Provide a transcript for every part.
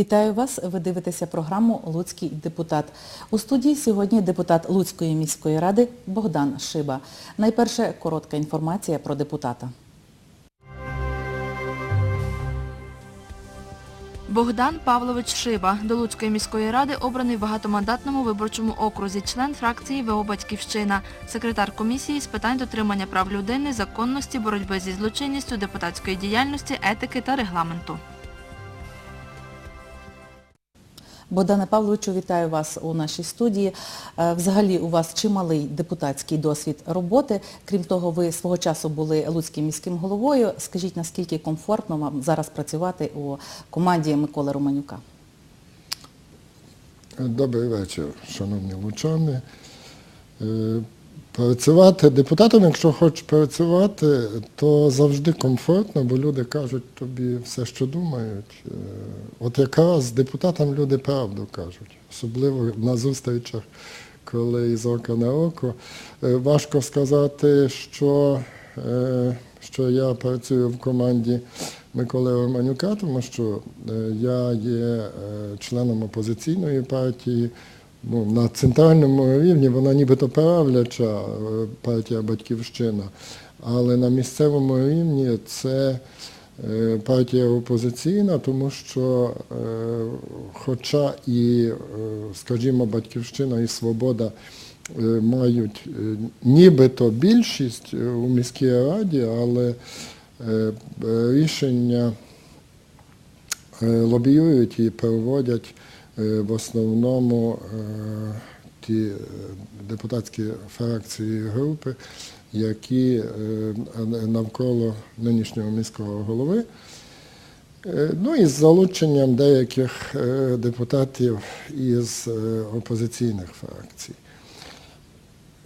Вітаю вас. Ви дивитеся програму Луцький депутат. У студії сьогодні депутат Луцької міської ради Богдан Шиба. Найперше коротка інформація про депутата. Богдан Павлович Шиба до Луцької міської ради обраний в багатомандатному виборчому окрузі, член фракції ВО «Батьківщина», секретар комісії з питань дотримання прав людини, законності, боротьби зі злочинністю, депутатської діяльності, етики та регламенту. Богдане Павловичу, вітаю вас у нашій студії. Е, Взагалі у вас чималий депутатський досвід роботи. Крім того, ви свого часу були Луцьким міським головою. Скажіть, наскільки комфортно вам зараз працювати у команді Миколи Романюка? Добрий вечір, шановні лучани. Працювати депутатом, якщо хочеш працювати, то завжди комфортно, бо люди кажуть тобі все, що думають. Е, От якраз депутатам люди правду кажуть, особливо на зустрічах, коли із ока на око. Е, Важко сказати, що, е, що я працюю в команді Миколи Романюка, тому що я є членом опозиційної партії. Ну, на центральному рівні вона нібито правляча е, партія Батьківщина, але на місцевому рівні це е, партія опозиційна, тому що, е, хоча і, скажімо, Батьківщина і Свобода мають нібито більшість у міській раді, але рішення лобіюють і проводять в основному е, ті е, депутатські фракції і групи, які е, навколо нинішнього міського голови. Е, Ну і з залученням деяких е, депутатів із е, опозиційних фракцій.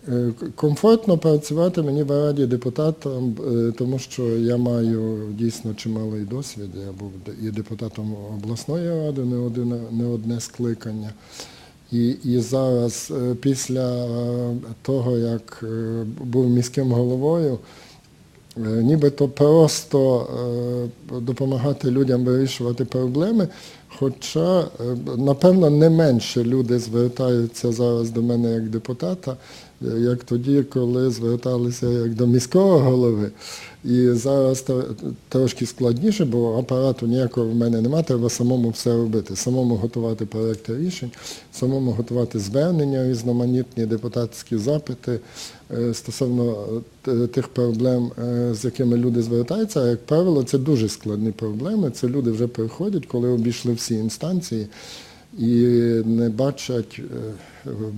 Е, Комфортно працювати мені в раді депутатом, е, тому що я маю дійсно чималий досвід. Я був і депутатом обласної ради не одне, не одне скликання. І, і зараз, е, після того, як був міським головою, нібито просто допомагати людям вирішувати проблеми. Хоча, напевно, не менше люди звертаються зараз до мене як депутата, як тоді, коли зверталися як до міського голови. І зараз трошки складніше, бо апарату ніякого в мене немає, треба самому все робити, самому готувати проекти рішень, самому готувати звернення, різноманітні депутатські запити е, стосовно е, тих проблем, е, з якими люди звертаються. А як правило, це дуже складні проблеми. Це люди вже приходять, коли обійшли всі інстанції і не бачать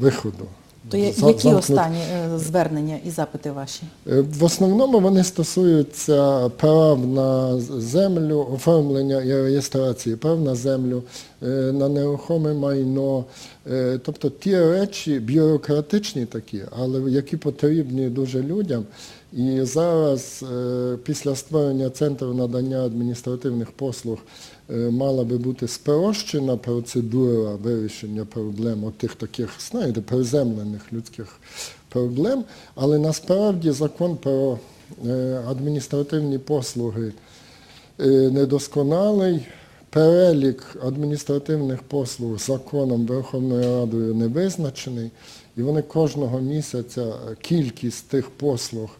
виходу. То я- За- які замкнут- останні е, звернення і запити ваші? Е, В основному вони стосуються прав на землю, оформлення і реєстрації прав на землю, е, на нерухоме майно, е, тобто ті речі бюрократичні такі, але які потрібні дуже людям. І зараз, е, після створення центру надання адміністративних послуг, е, мала би бути спрощена процедура вирішення проблем от тих таких, знаєте, приземлених людських проблем, але насправді закон про е, адміністративні послуги недосконалий. Перелік адміністративних послуг законом Верховною Радою не визначений, і вони кожного місяця е, кількість тих послуг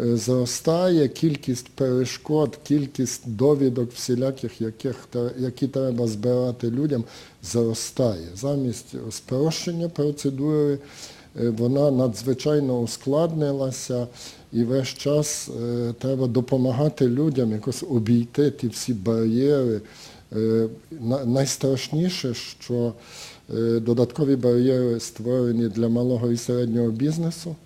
е, зростає, кількість перешкод, кількість довідок всіляких, яких, які треба збирати людям, зростає. Замість спрощення процедури е, вона надзвичайно ускладнилася і весь час треба допомагати людям якось обійти ті всі бар'єри. Е, на- Найстрашніше, що е, додаткові бар'єри створені для малого і середнього бізнесу,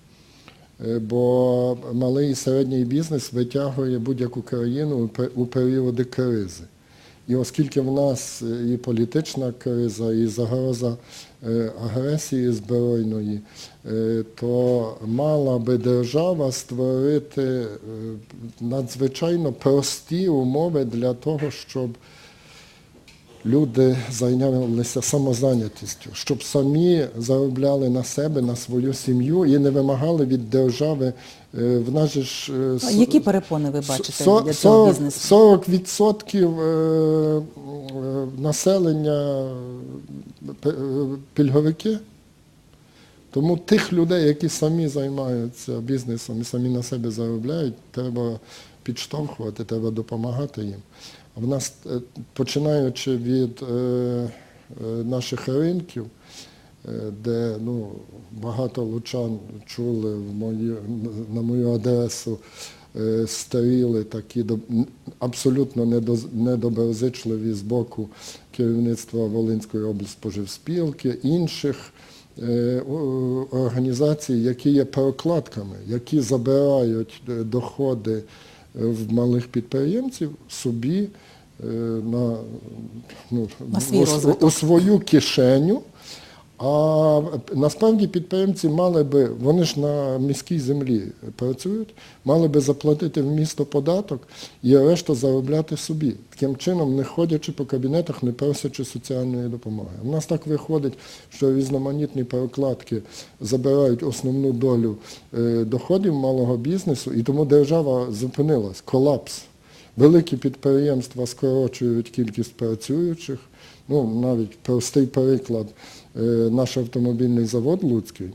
е, бо малий і середній бізнес витягує будь-яку країну у періоди кризи. І оскільки в нас і політична криза, і загроза агресії збройної, то мала би держава створити надзвичайно прості умови для того, щоб люди зайнялися самозайнятістю, щоб самі заробляли на себе, на свою сім'ю і не вимагали від держави. е, В нас же ж е, А які перепони ви бачите для цього 40 бізнесу? 40% е, населення пільговики. Тому тих людей, які самі займаються бізнесом і самі на себе заробляють, треба підштовхувати, треба допомагати їм. В нас, е, починаючи від е, е, наших ринків, де ну, багато лучан чули в мою, на мою адресу стріли такі абсолютно недоброзичливі з боку керівництва Волинської облспоживспілки, інших організацій, які є перекладками, які забирають доходи в малих підприємців собі на, ну, На свій у, у свою кишеню. А насправді підприємці мали би, вони ж на міській землі працюють, мали би заплатити в місто податок і решта заробляти собі. Таким чином, не ходячи по кабінетах, не просячи соціальної допомоги. У нас так виходить, що різноманітні перекладки забирають основну долю е, доходів малого бізнесу, і тому держава зупинилась, колапс. Великі підприємства скорочують кількість працюючих. Ну, навіть простий приклад, е, наш автомобільний завод Луцький.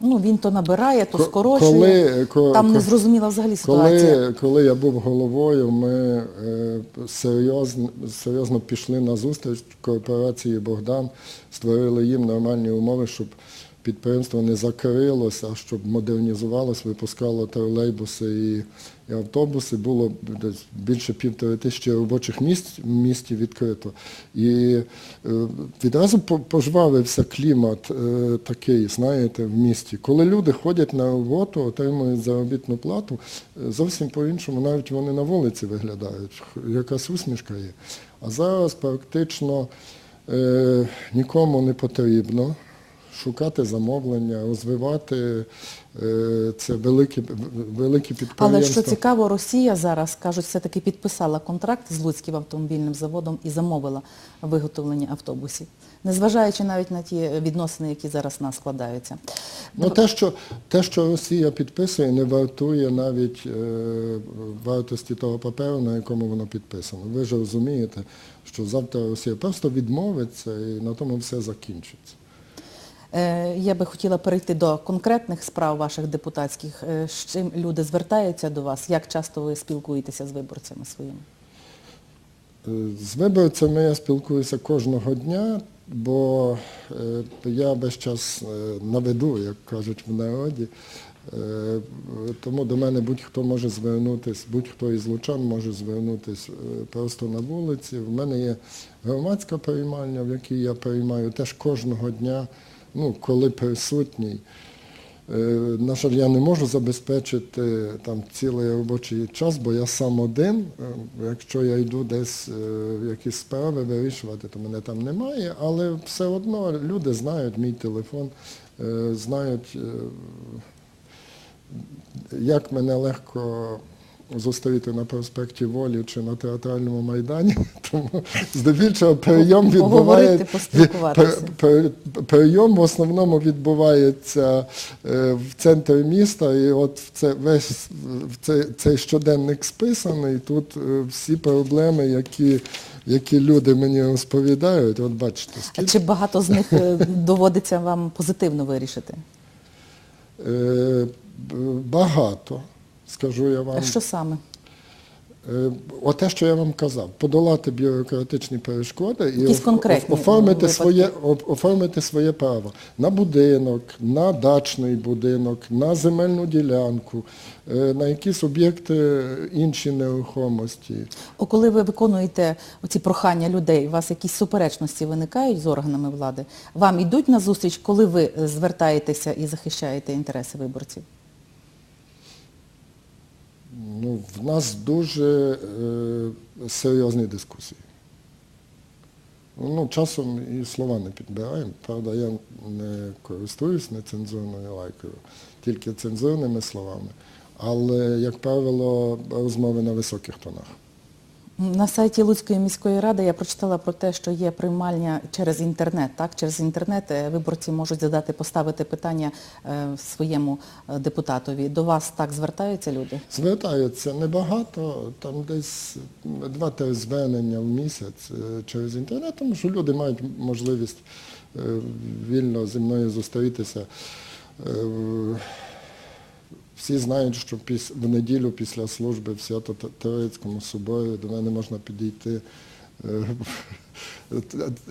Ну, він то набирає, то скорочує. коли- ко- Там ко- незрозуміла взагалі ситуація. Коли, коли я був головою, ми е, серйозно, серйозно пішли на зустріч корпорації Богдан, створили їм нормальні умови, щоб підприємство не закрилося, а щоб модернізувалося, випускало тролейбуси і, і автобуси. Було десь більше півтори тисячі робочих місць в місті відкрито. І е, відразу пожвавився клімат е, такий, знаєте, в місті. Коли люди ходять на роботу, отримують заробітну плату, е, зовсім по-іншому, навіть вони на вулиці виглядають, якась усмішка є. А зараз практично е, нікому не потрібно шукати замовлення, розвивати е, це великі, великі підприємства. Але що цікаво, Росія зараз, кажуть, все-таки підписала контракт з Луцьким автомобільним заводом і замовила виготовлення автобусів, незважаючи навіть на ті відносини, які зараз нас складаються. Ну, те, що, те, що Росія підписує, не вартує навіть е, вартості того паперу, на якому воно підписано. Ви ж розумієте, що завтра Росія просто відмовиться і на тому все закінчиться. Е, Я би хотіла перейти до конкретних справ ваших депутатських. Е, З чим люди звертаються до вас? Як часто ви спілкуєтеся з виборцями своїми? Е, З виборцями я спілкуюся кожного дня, бо я весь час на виду, як кажуть в народі. Тому до мене будь-хто може звернутися, будь-хто із лучан може звернутися просто на вулиці. В мене є громадська приймальня, в якій я приймаю теж кожного дня, ну, коли присутній. Е, На жаль, я не можу забезпечити там цілий робочий час, бо я сам один. Е, Якщо я йду десь е, в якісь справи вирішувати, то мене там немає, але все одно люди знають мій телефон, знають, як мене легко зустріти на проспекті Волі чи на театральному майдані. Тому здебільшого прийом відбувається. Прийом в основному відбувається е, в центрі міста, і от це, весь цей, цей щоденник списаний, тут е, всі проблеми, які, які люди мені розповідають, от бачите, А скільки. чи багато з них е, доводиться вам позитивно вирішити? Багато, скажу я вам. А що саме? Е, Оте, що я вам казав, подолати бюрократичні перешкоди і оформити своє, оформити своє право на будинок, на дачний будинок, на земельну ділянку, е, на якісь об'єкти інші нерухомості. О, коли ви виконуєте оці прохання людей, у вас якісь суперечності виникають з органами влади? Вам йдуть на зустріч, коли ви е, звертаєтеся і захищаєте інтереси виборців? Ну, в нас дуже е, серйозні дискусії. Ну, часом і слова не підбираємо. Правда, я не користуюсь нецензурною лайкою, тільки цензурними словами. Але, як правило, розмови на високих тонах. На сайті Луцької міської ради я прочитала про те, що є приймальня через інтернет. Так, через інтернет е, виборці можуть задати, поставити питання е, своєму е, депутатові. До вас так звертаються люди? Звертаються небагато, там десь два-три звернення в місяць через інтернет, тому що люди мають можливість вільно зі мною зустрітися. Е, Всі знають, що в неділю після служби в Свято-Троїцькому соборі до мене можна підійти.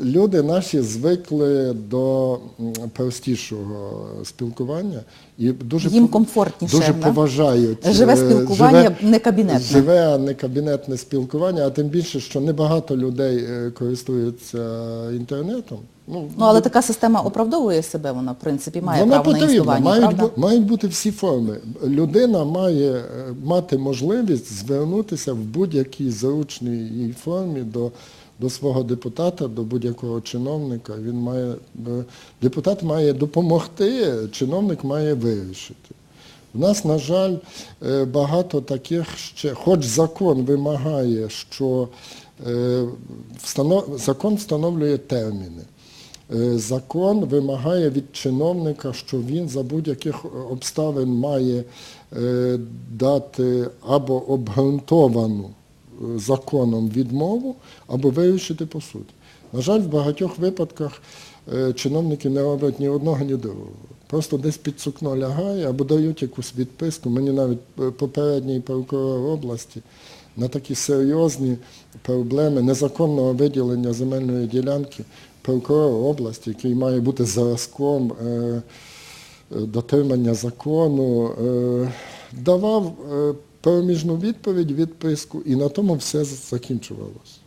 Люди наші звикли до простішого спілкування і дуже Їм комфортніше, дуже поважають. Живе е, спілкування, живе- не кабінетне. Живе, а не кабінетне спілкування, а тим більше, що небагато людей е, користуються інтернетом. Ну, але така система оправдовує себе, вона, в принципі, має Вона право на існування, мають, правда? бу- мають бути всі форми. Людина має е, мати можливість звернутися в будь-якій зручній формі до, до свого депутата, до будь-якого чиновника. Він має, е, депутат має допомогти, чиновник має вирішити. У нас, на жаль, е, багато таких ще, хоч закон вимагає, що е, закон встановлює терміни. Закон вимагає від чиновника, що він за будь-яких обставин має дати або обґрунтовану законом відмову, або вирішити по суті. На жаль, в багатьох випадках е, чиновники не роблять ні одного, ні другого. Просто десь під сукно лягає або дають якусь відписку. Мені навіть е, попередній прокурор області на такі серйозні проблеми незаконного виділення земельної ділянки прокурор області, який має бути зразком е, дотримання закону, давав проміжну відповідь, відписку, і на тому все закінчувалося.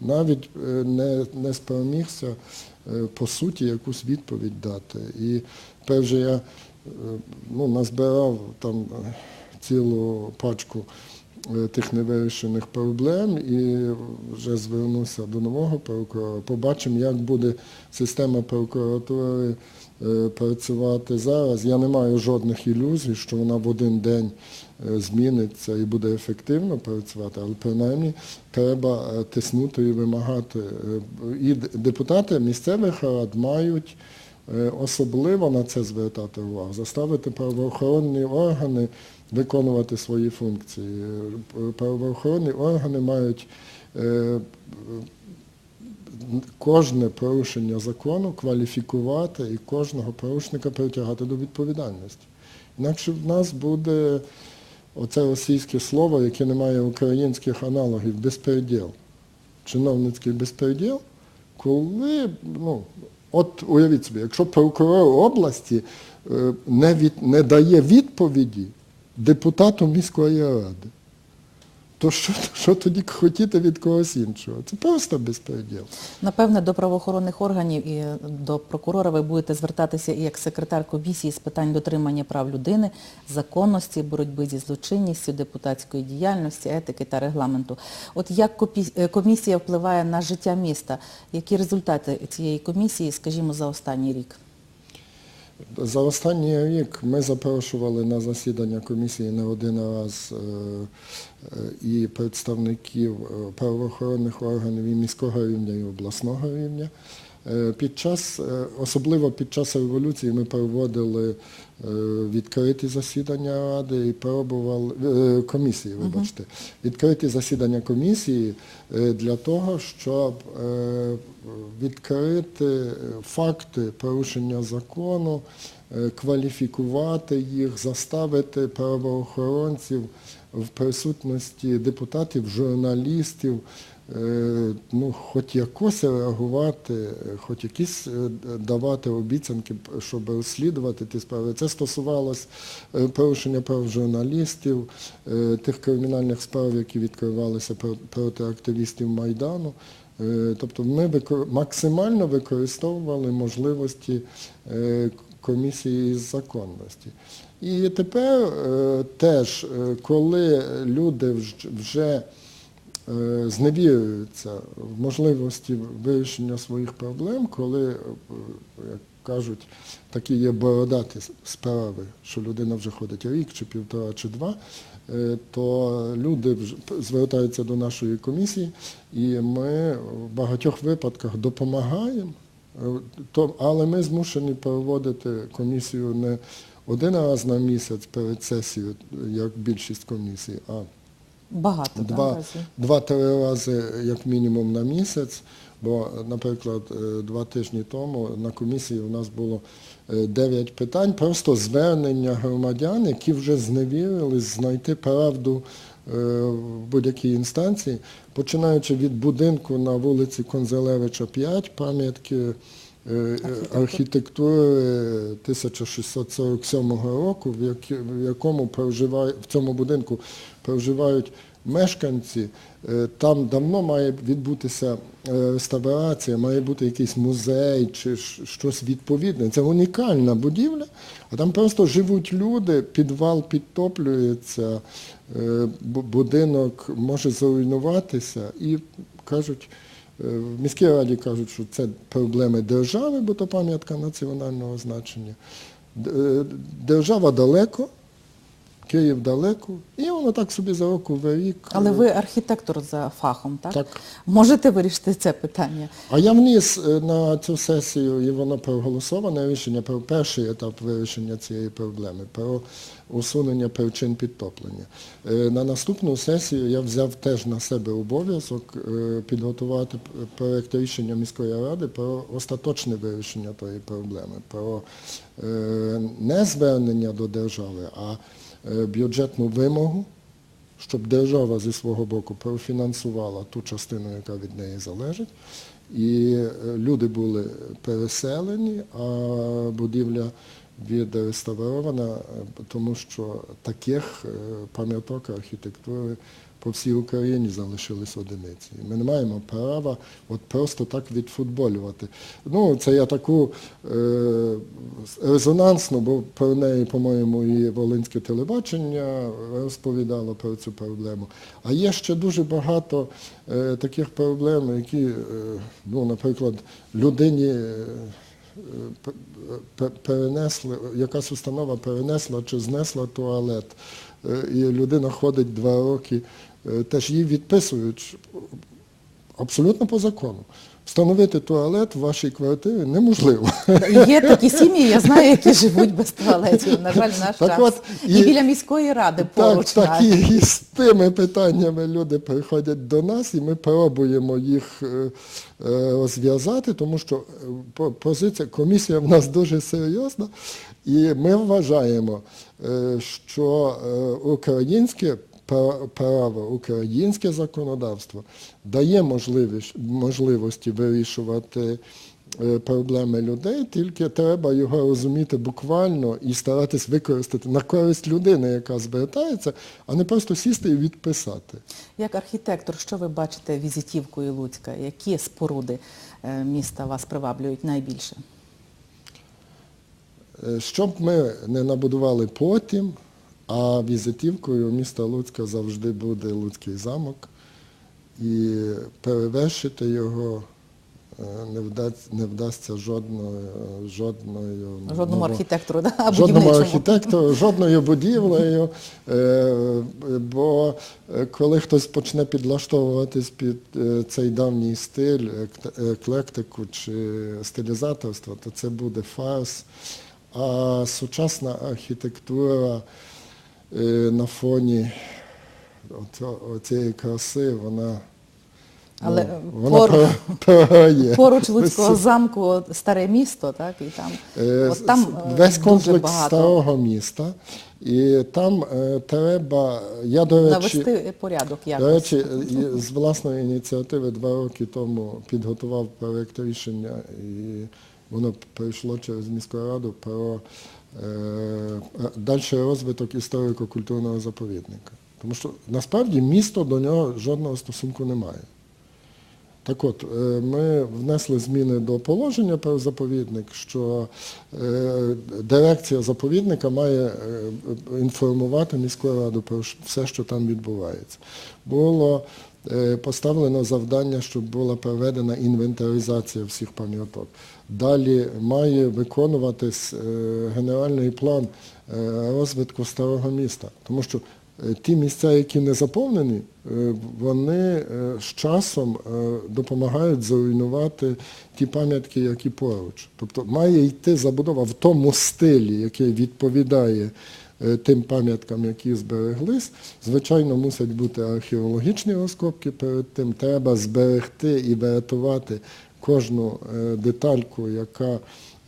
Навіть е, не, не спромігся е, по суті якусь відповідь дати. І тепер я е, ну, назбирав там цілу пачку тих невирішених проблем і вже звернувся до нового прокурора. Побачимо, як буде система прокуратури працювати зараз. Я не маю жодних ілюзій, що вона в один день зміниться і буде ефективно працювати, але принаймні треба е, тиснути і вимагати. Е, І депутати місцевих рад мають е, особливо на це звертати увагу, заставити правоохоронні органи виконувати свої функції. Е, Правоохоронні органи мають е, кожне порушення закону кваліфікувати і кожного порушника притягати до відповідальності. Інакше в нас буде оце російське слово, яке не має українських аналогів, безпереділ, Чиновницький безпереділ, коли, ну, от уявіть собі, якщо прокурор області е, не, від, не дає відповіді депутату міської ради, то що, що тоді хотіти від когось іншого? Це просто безпреділ. Напевне, до правоохоронних органів і до прокурора ви будете звертатися і як секретар комісії з питань дотримання прав людини, законності, боротьби зі злочинністю, депутатської діяльності, етики та регламенту. От як е, комісія впливає на життя міста? Які результати цієї комісії, скажімо, за останній рік? За останній рік ми запрошували на засідання комісії не один раз е, е, і представників е, правоохоронних органів і міського рівня, і обласного рівня. Е, Під час, е, особливо під час революції ми проводили е, відкриті засідання ради і пробували комісії, вибачте, відкриті засідання комісії для того, щоб відкрити факти порушення закону, кваліфікувати їх, заставити правоохоронців в присутності депутатів, журналістів, ну, хоч якось реагувати, е, хоч якісь е, давати обіцянки, щоб розслідувати ті справи. Це стосувалось е, порушення прав журналістів, е, тих кримінальних справ, які відкривалися проти активістів Майдану. Е, Тобто ми максимально використовували можливості е, комісії з законності. І тепер е, теж, е, коли люди вж- вже е, зневірюються в можливості вирішення своїх проблем, коли е, як кажуть, такі є бородаті справи, що людина вже ходить рік, чи півтора, чи два, е, то люди звертаються до нашої комісії, і ми в багатьох випадках допомагаємо, е, але ми змушені проводити комісію не один раз на місяць перед сесією, як більшість комісій, а Багато два два-три рази як мінімум на місяць. Бо, наприклад, е, два тижні тому на комісії у нас було е, дев'ять питань, просто звернення громадян, які вже зневірились знайти правду е, в будь-якій інстанції, починаючи від будинку на вулиці Конзелевича 5, пам'ятки архітектури 1647 року, в якому проживає, в цьому будинку проживають мешканці. Е, Там давно має відбутися е, реставрація, має бути якийсь музей чи щось відповідне. Це унікальна будівля, а там просто живуть люди, підвал підтоплюється, е, будинок може зруйнуватися і кажуть, е, в міській раді кажуть, що це проблеми держави, бо то пам'ятка національного значення. Е, Держава далеко, Київ далеко, і воно так собі за року в рік. Але е, ви архітектор за фахом, так? Так. Можете вирішити це питання? А я вніс е, на цю сесію, і воно проголосоване рішення про перший етап вирішення цієї проблеми, про усунення причин підтоплення. Е, На наступну сесію я взяв теж на себе обов'язок підготувати п- проект рішення міської ради про остаточне вирішення тої проблеми, про не звернення до держави, а бюджетну вимогу щоб держава зі свого боку профінансувала ту частину, яка від неї залежить, і е, люди були переселені, а будівля відреставрована, е, тому що таких е, пам'яток архітектури по всій Україні залишились одиниці. Ми не маємо права от просто так відфутболювати. Ну, це я таку е, резонансну, бо про неї, по-моєму, і Волинське телебачення розповідало про цю проблему. А є ще дуже багато е, таких проблем, які, е, ну, наприклад, людині. е, перенесли, якась установа перенесла чи знесла туалет, е, і людина ходить два роки, теж її відписують абсолютно по закону. Встановити туалет в вашій квартирі неможливо. Є такі сім'ї, я знаю, які живуть без туалетів. На жаль, наш Так час. от, і... і- біля міської ради Так, поруч. так і, навіть. і з тими питаннями люди приходять до нас, і ми пробуємо їх е, е, розв'язати, тому що е, позиція, комісія в нас дуже серйозна, і ми вважаємо, е, що е, українське право, українське законодавство дає можливості вирішувати е, проблеми людей, тільки треба його розуміти буквально і старатись використати на користь людини, яка звертається, а не просто сісти і відписати. Як архітектор, що ви бачите візитівкою Луцька? Які споруди е, міста вас приваблюють найбільше? Е, Щоб ми не набудували потім, а візитівкою міста Луцька завжди буде Луцький замок, і перевершити його е, не вдасться, не вдасться жодною, жодною, Жодному ново- архітектору, да? Жодному архітектору, жодною будівлею, е, бо е, коли хтось почне підлаштовуватись під цей давній стиль, еклектику чи стилізаторство, то це буде фарс. А сучасна архітектура на фоні оцієї краси, вона, Але, ну, е, вона пор- Поруч Луцького замку старе місто, так, і там, Е, от там е, Весь комплекс багато. старого міста. І там е, треба, я до речі, навести порядок до речі, з власної ініціативи два роки тому підготував проєкт рішення, і воно прийшло через міську раду про е, дальший розвиток історико-культурного заповідника. Тому що насправді місто до нього жодного стосунку не має. Так от, е, ми внесли зміни до положення про заповідник, що е, дирекція заповідника має е, інформувати міську раду про все, що там відбувається. Було е, поставлено завдання, щоб була проведена інвентаризація всіх пам'яток. Далі має виконуватись е, генеральний план е, розвитку старого міста, тому що е, ті місця, які не заповнені, е, вони е, з часом е, допомагають зруйнувати ті пам'ятки, які поруч. Тобто має йти забудова в тому стилі, який відповідає е, тим пам'яткам, які збереглись. Звичайно, мусять бути археологічні розкопки перед тим. Треба зберегти і врятувати кожну е, детальку, яка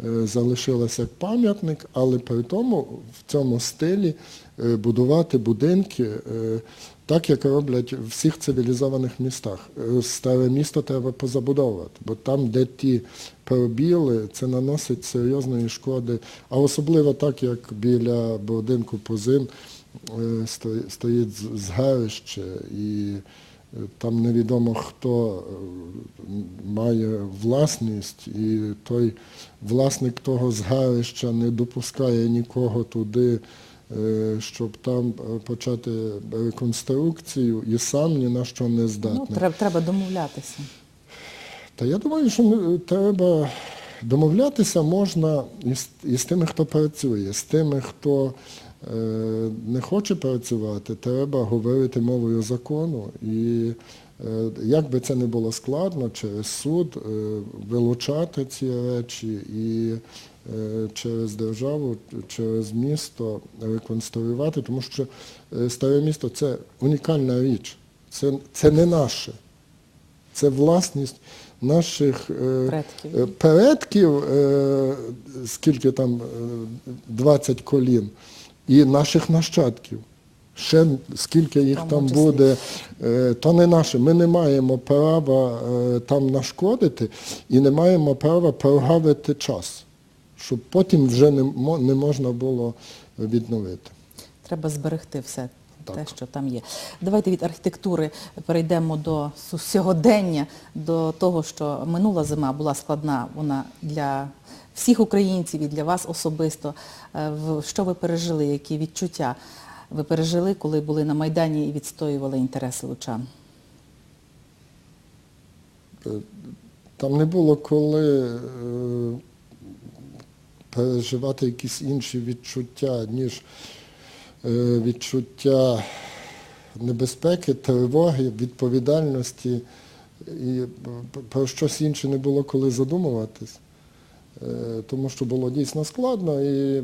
е, залишилася як пам'ятник, але при тому в цьому стилі е, будувати будинки е, так, як роблять в всіх цивілізованих містах. Е, Старе місто треба позабудовувати, бо там, де ті пробіли, це наносить серйозної шкоди. А особливо так, як біля будинку Позин е, стоїть згарище і е, там невідомо хто має власність, і той власник того згарища не допускає нікого туди, щоб там е, почати реконструкцію, і сам ні на що не Ну, здатний. треба, треба домовлятися. Та я думаю, що треба домовлятися можна із, із тими, хто працює, з тими, хто е, не хоче працювати, треба говорити мовою закону. І е, як би це не було складно, через суд е, вилучати ці речі і е, через державу, через місто реконструювати, тому що е, старе місто це унікальна річ. Це, це не наше. Це власність наших е, Предків. е, предків, е, скільки там, е, 20 колін, і наших нащадків. Ще скільки їх Тому там буде, е, то не наше. Ми не маємо права е, там нашкодити і не маємо права прогавити час, щоб потім вже не, можна було відновити. Треба зберегти все Так. те, що там є. Давайте від архітектури перейдемо до сьогодення, до того, що минула зима була складна, вона для всіх українців і для вас особисто. Е, Що ви пережили, які відчуття ви пережили, коли були на Майдані і відстоювали інтереси лучан? Там не було коли е, переживати якісь інші відчуття, ніж е, відчуття небезпеки, тривоги, відповідальності. І про щось інше не було коли задумуватись, тому що було дійсно складно і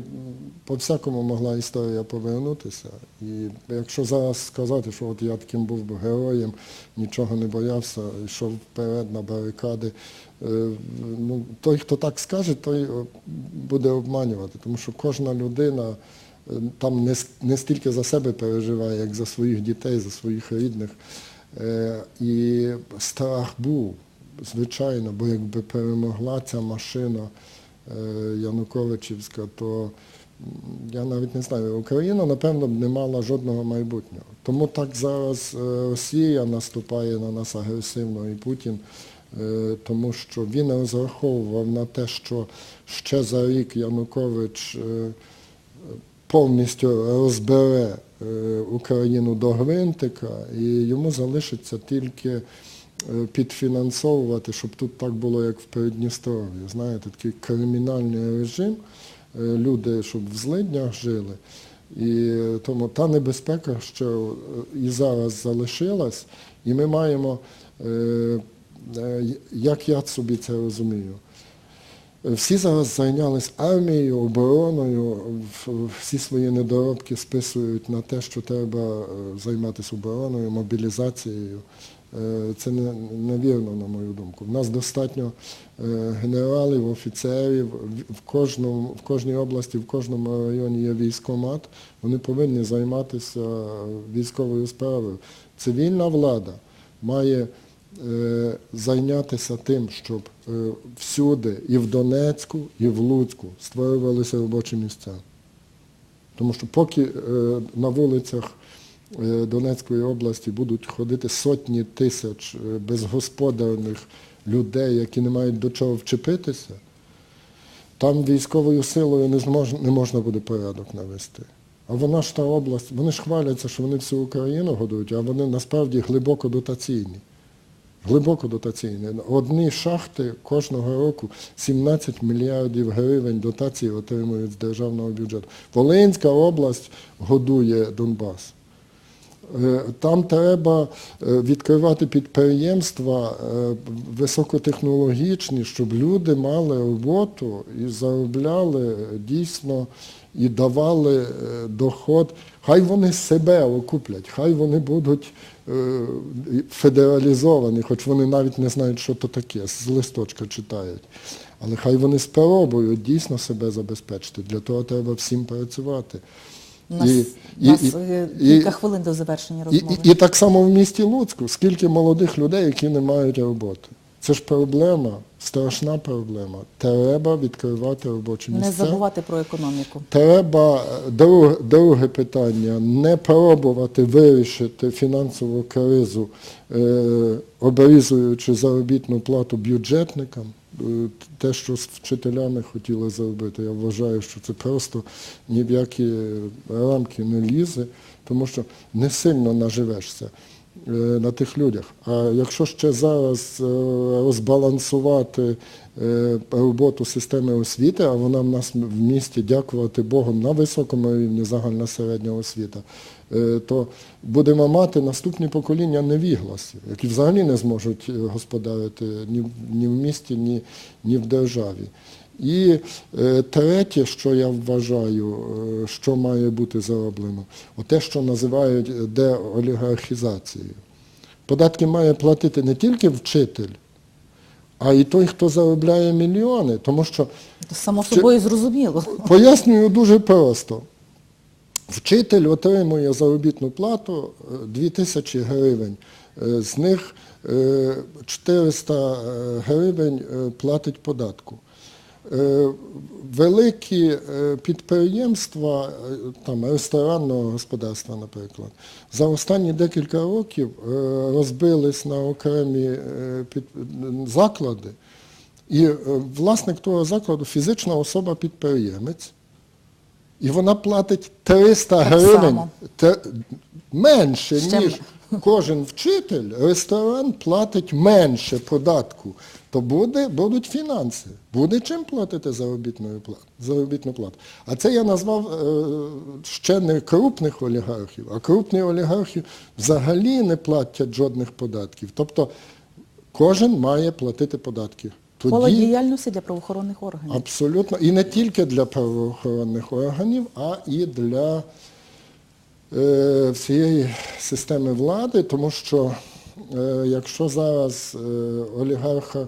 по-всякому могла історія повернутися. І якщо зараз сказати, що от я таким був героєм, нічого не боявся, йшов вперед на барикади, е, ну, той, хто так скаже, той е, буде обманювати, тому що кожна людина е, там не, не стільки за себе переживає, як за своїх дітей, за своїх рідних. Е, І страх був, звичайно, бо якби перемогла ця машина е, Януковичівська, то я навіть не знаю, Україна, напевно, б не мала жодного майбутнього. Тому так зараз е, Росія наступає на нас агресивно і Путін, е, тому що він розраховував на те, що ще за рік Янукович повністю розбере Україну до гвинтика, і йому залишиться тільки підфінансовувати, щоб тут так було, як в Придністров'ї. Знаєте, такий кримінальний режим, е, люди, щоб в злиднях жили. І тому та небезпека, що е, і зараз залишилась, і ми маємо, е, е, як я собі це розумію, всі зараз зайнялись армією, обороною, всі свої недоробки списують на те, що треба е, займатися обороною, мобілізацією. Е, Це невірно, на мою думку. В нас достатньо е, генералів, офіцерів, в- кожному, в кожній області, в кожному районі є військкомат, вони повинні займатися військовою справою. Цивільна влада має е, зайнятися тим, щоб всюди, і в Донецьку, і в Луцьку створювалися робочі місця. Тому що поки на вулицях Донецької області будуть ходити сотні тисяч е, безгосподарних людей, які не мають до чого вчепитися, там військовою силою не, змож, не можна буде порядок навести. А вона ж та область, вони ж хваляться, що вони всю Україну годують, а вони насправді глибоко дотаційні. Глибоко дотаційні. Одні шахти кожного року 17 мільярдів гривень дотації отримують з державного бюджету. Волинська область годує Донбас. Е, Там треба е, відкривати підприємства е, високотехнологічні, щоб люди мали роботу і заробляли дійсно і давали доход. Хай вони себе окуплять, хай вони будуть федералізовані, хоч вони навіть не знають, що то таке, з листочка читають. Але хай вони спробують дійсно себе забезпечити. Для того треба всім працювати. Нас, І- нас і- е, і- кілька хвилин до завершення розмови. і, і так само в місті Луцьку, скільки молодих людей, які не мають роботи. Це ж проблема, страшна проблема. Треба відкривати робочі місця. Не забувати про економіку. Треба е, друге, друге питання не пробувати вирішити фінансову кризу, е, обрізуючи заробітну плату бюджетникам. Е, Те, що з вчителями хотіли зробити, я вважаю, що це просто ні в які рамки не лізе, тому що не сильно наживешся е, на тих людях. А якщо ще зараз е, розбалансувати роботу системи освіти, а вона в нас в місті, дякувати Богу, на високому рівні загальна середня освіта, то будемо мати наступні покоління невігласів, які взагалі не зможуть е, господарити ні, в- ні в місті, ні, ні в державі. І е, третє, що я вважаю, е, що має бути зроблено, те, що називають е, деолігархізацією. Податки має платити не тільки вчитель, а й той, хто заробляє мільйони. Тому що, То само собою зрозуміло. пояснюю дуже просто. Вчитель отримує заробітну плату е, 2 тисячі гривень. Е, З них е, 400 гривень е, платить податку. Е, Великі е, підприємства, е, там, ресторанного господарства, наприклад, за останні декілька років е, розбились на окремі е, заклади, і е, власник того закладу фізична особа-підприємець, і вона платить 300 Так гривень те- менше, Ще ніж кожен вчитель, ресторан платить менше податку, то буде, будуть фінанси. Буде чим платити заробітну плату. Заробітну плату. А це я назвав е, ще не крупних олігархів, а крупні олігархи взагалі не платять жодних податків. Тобто кожен має платити податки. Поле діяльності для правоохоронних органів. Абсолютно. І не тільки для правоохоронних органів, а і для е, всієї системи влади, тому що е, якщо зараз е, олігарха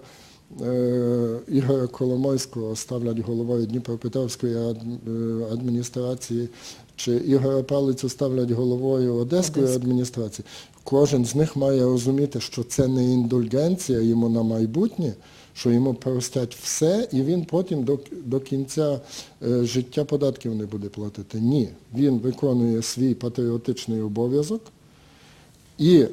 е, Ігоря Коломойського ставлять головою Дніпропетровської е, адміністрації, чи Ігоря Палицю ставлять головою Одеської Одеської. адміністрації, кожен з них має розуміти, що це не індульгенція йому на майбутнє, що йому простять все, і він потім до, до кінця е, життя податків не буде платити. Ні. Він виконує свій патріотичний обов'язок, і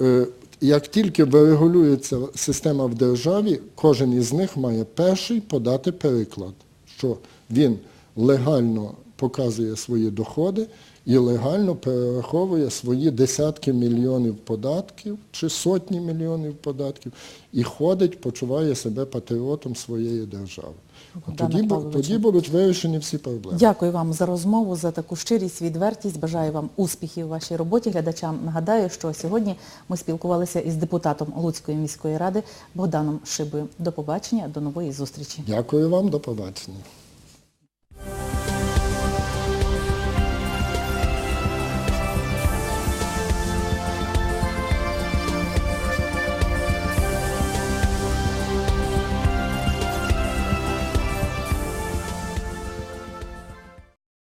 е, як тільки вирегулюється система в державі, кожен із них має перший подати переклад, що він легально показує свої доходи і легально перераховує свої десятки мільйонів податків чи сотні мільйонів податків і ходить, почуває себе патріотом своєї держави. От Тоді, тоді будуть вирішені всі проблеми. Дякую вам за розмову, за таку щирість, відвертість. Бажаю вам успіхів у вашій роботі. Глядачам нагадаю, що сьогодні ми спілкувалися із депутатом Луцької міської ради Богданом Шибою. До побачення, до нової зустрічі. Дякую вам, до побачення.